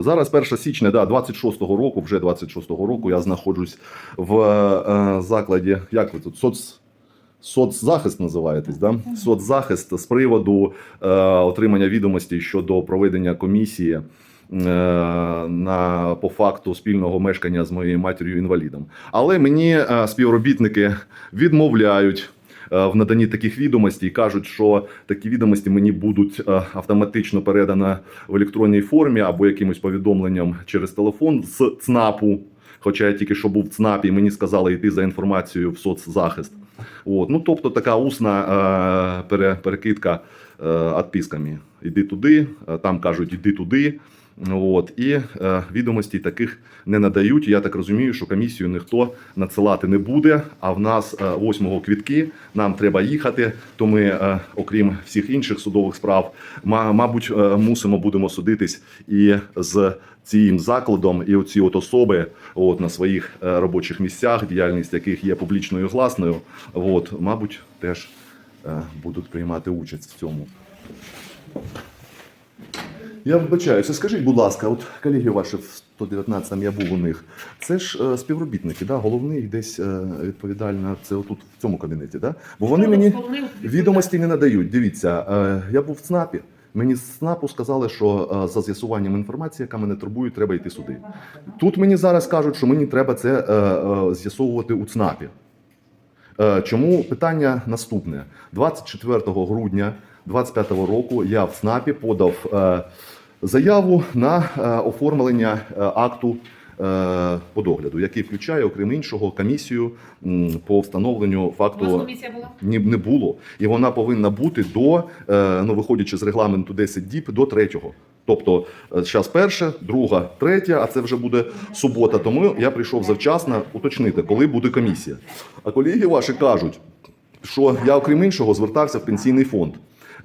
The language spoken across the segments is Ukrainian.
Зараз 1 січня, да, 26-го року, вже 26-го року я знаходжусь в е, закладі, як ви тут, соц, соцзахист називаєтесь, да? Соцзахист з приводу е, отримання відомостей щодо проведення комісії е, на, по факту спільного мешкання з моєю матір'ю інвалідом. Але мені е, співробітники відмовляють. Е, В наданні таких відомостей кажуть, що такі відомості мені будуть е, автоматично передані в електронній формі або якимось повідомленням через телефон з ЦНАПу. Хоча я тільки що був в ЦНАПі, і мені сказали йти за інформацією в соцзахист. От. Ну, тобто така усна е, пере, перекидка е, відписками. Іди туди, е, там кажуть, іди туди. От, і е, відомостей таких не надають. Я так розумію, що комісію ніхто надсилати не буде. А в нас е, 8 квітки нам треба їхати. То ми, е, окрім всіх інших судових справ, ма- мабуть, е, мусимо будемо судитись і з цим закладом, і оці от особи от, на своїх е, робочих місцях, діяльність яких є публічною і гласною, от, мабуть, теж е, будуть приймати участь в цьому. Я вибачаюся, скажіть, будь ласка, от колеги ваші в 119-му я був у них. Це ж е, співробітники, да? головний десь е, відповідальна, це отут в цьому кабінеті, да? Бо вони мені відомості не надають. Дивіться, е, я був в ЦНАПі. Мені з ЦНАПу сказали, що е, за з'ясуванням інформації, яка мене турбує, треба йти сюди. Тут мені зараз кажуть, що мені треба це е, е, з'ясовувати у ЦНАПі. Е, Чому питання наступне? 24 грудня 25 року я в ЦНАПі подав е, заяву на е, оформлення е, акту по догляду, який включає, окрім іншого, комісію по встановленню У вас факту комісія була? не було. І вона повинна бути до, ну виходячи з регламенту 10 діб, до третього. Тобто зараз перша, друга, третя, а це вже буде субота. Тому я прийшов завчасно уточнити, коли буде комісія. А колеги ваші кажуть, що я, окрім іншого, звертався в пенсійний фонд.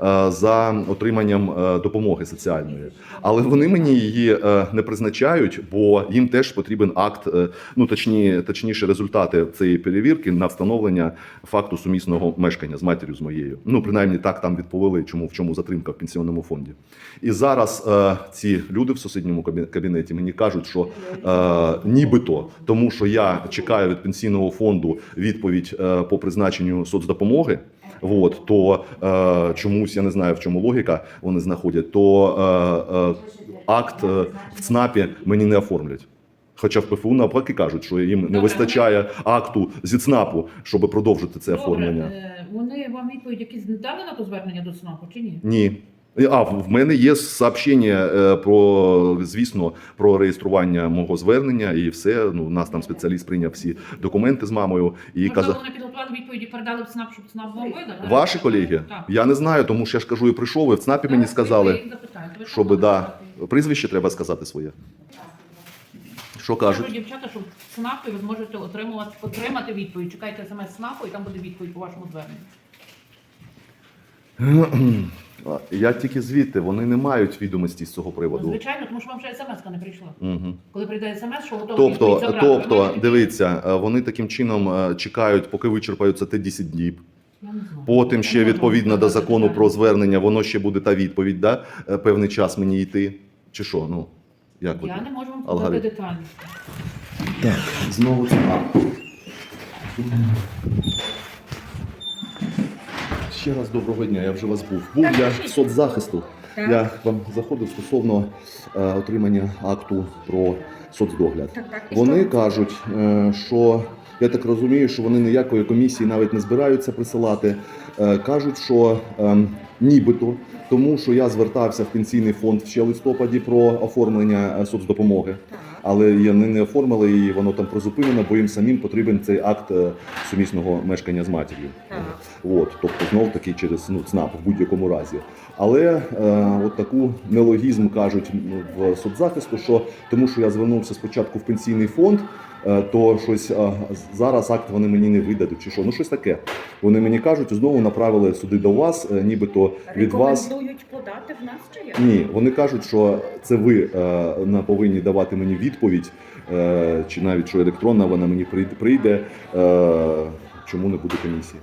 Е, За отриманням е, допомоги соціальної, але вони мені її е, не призначають, бо їм теж потрібен акт, ну точні, точніше, результати цієї перевірки на встановлення факту сумісного мешкання з матір'ю з моєю. Ну принаймні так там відповіли, чому в чому затримка в пенсіонному фонді. І зараз ці люди в сусідньому кабі- кабінеті мені кажуть, що нібито тому, що я чекаю від пенсійного фонду відповідь по призначенню соцдопомоги. От, то е, чомусь я не знаю в чому логіка вони знаходять, то е, е, акт е, в ЦНАПі мені не оформлять. Хоча в ПФУ навпаки кажуть, що їм не вистачає акту зі ЦНАПу, щоб продовжити це оформлення. Е, вони вам відповідь якісь дали на то звернення до ЦНАПу чи ні? Ні. А в мене є сообщення е, про, звісно, про реєстрування мого звернення і все. Ну, у нас там спеціаліст прийняв всі документи з мамою і Можливо, казав. підготували відповіді, передали в ЦНАП, щоб ЦНАП вам видав? Ваші колеги? Так. Я не знаю, тому що я ж кажу, і прийшов, і в ЦНАПі мені сказали, щоб да, прізвище треба сказати своє. Що Кажуть, кажуть? дівчата, що в ЦНАПі ви зможете отримувати, отримати відповідь. Чекайте смс ЦНАПу і там буде відповідь по вашому зверненню. Я тільки звідти, вони не мають відомості з цього приводу. Ну, звичайно, тому що вам ще смс не прийшла. Угу. Коли прийде смс, що готові Тобто, забрати, тобто, маєте дивіться, е, вони таким чином е, чекають, поки вичерпаються те 10 діб. Потім ще відповідно до закону про звернення, воно ще буде та відповідь, да? Е, певний час мені йти. Чи що? Ну, як? Я не можу вам сказати детально. Так, знову це. Ще раз доброго дня, я вже вас був. Був я соцзахисту. Так. Я вам заходив стосовно е, отримання акту про соцдогляд. Так, так. І Вони що? кажуть, е, що я так розумію, що вони ніякої комісії навіть не збираються присилати. Е, Кажуть, що ем, нібито тому, що я звертався в пенсійний фонд ще в листопаді про оформлення е, соцдопомоги, але вони не оформили її, воно там призупинено, бо їм самим потрібен цей акт е, сумісного мешкання з матір'ю. От, тобто знов таки через ну, ЦНАП в будь-якому разі. Але е, от таку нелогізм кажуть в соцзахисту, що тому що я звернувся спочатку в пенсійний фонд, е, то щось зараз акт вони мені не видадуть, чи що. Ну щось таке. Вони мені кажуть, знову направили суди до вас, нібито від вас. Рекомендують подати в нас чи як? Ні, вони кажуть, що це ви е, повинні давати мені відповідь, е, чи навіть що електронна вона мені прийде, е, чому не буде комісії.